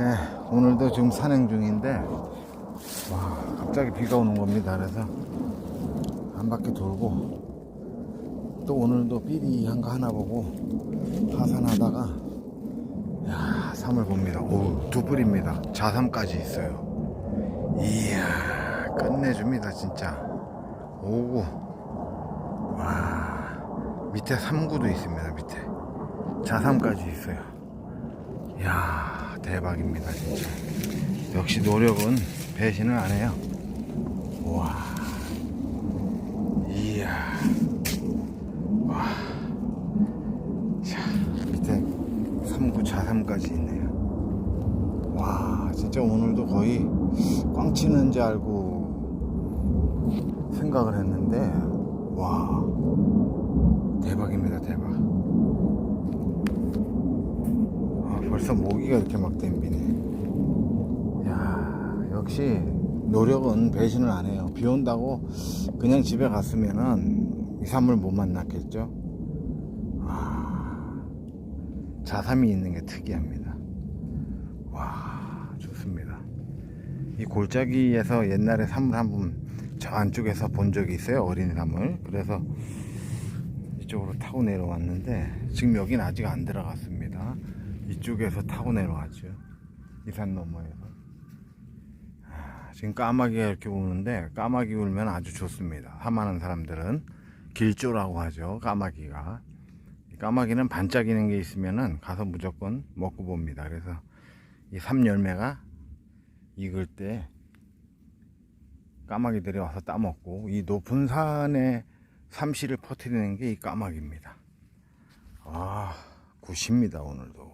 네, 오늘도 지금 산행 중인데 와 갑자기 비가 오는 겁니다. 그래서 한 바퀴 돌고 또 오늘도 삐리한 거 하나 보고 하산하다가 야 삼을 봅니다. 오두 뿔입니다. 자삼까지 있어요. 이야 끝내줍니다 진짜. 오구 와 밑에 삼구도 있습니다. 밑에 자삼까지 있어요. 이야 대박입니다 진짜. 역시 노력은 배신을 안 해요. 와. 이야. 와자 밑에 3구 자삼까지 있네요. 와 진짜 오늘도 거의 꽝 치는 줄 알고 생각을 했는데 와. 대박입니다 대박 아, 벌써 모기가 이렇게 막 댐비네. 야, 역시 노력은 배신을 안 해요. 비 온다고 그냥 집에 갔으면은 이 산물 못 만났겠죠? 와, 자삼이 있는 게 특이합니다. 와, 좋습니다. 이 골짜기에서 옛날에 삼을 한번 저 안쪽에서 본 적이 있어요. 어린 삼을. 그래서 이쪽으로 타고 내려왔는데 지금 여긴 아직 안 들어갔습니다. 이쪽에서 타고 내려왔죠. 이산 너머에서. 아, 지금 까마귀가 이렇게 우는데 까마귀 울면 아주 좋습니다. 함하는 사람들은 길조라고 하죠. 까마귀가. 이 까마귀는 반짝이는 게 있으면은 가서 무조건 먹고 봅니다. 그래서 이 삼 열매가 익을 때 까마귀들이 와서 따먹고 이 높은 산에 삼시를 퍼뜨리는 게 이 까마귀입니다. 아, 굿입니다, 오늘도.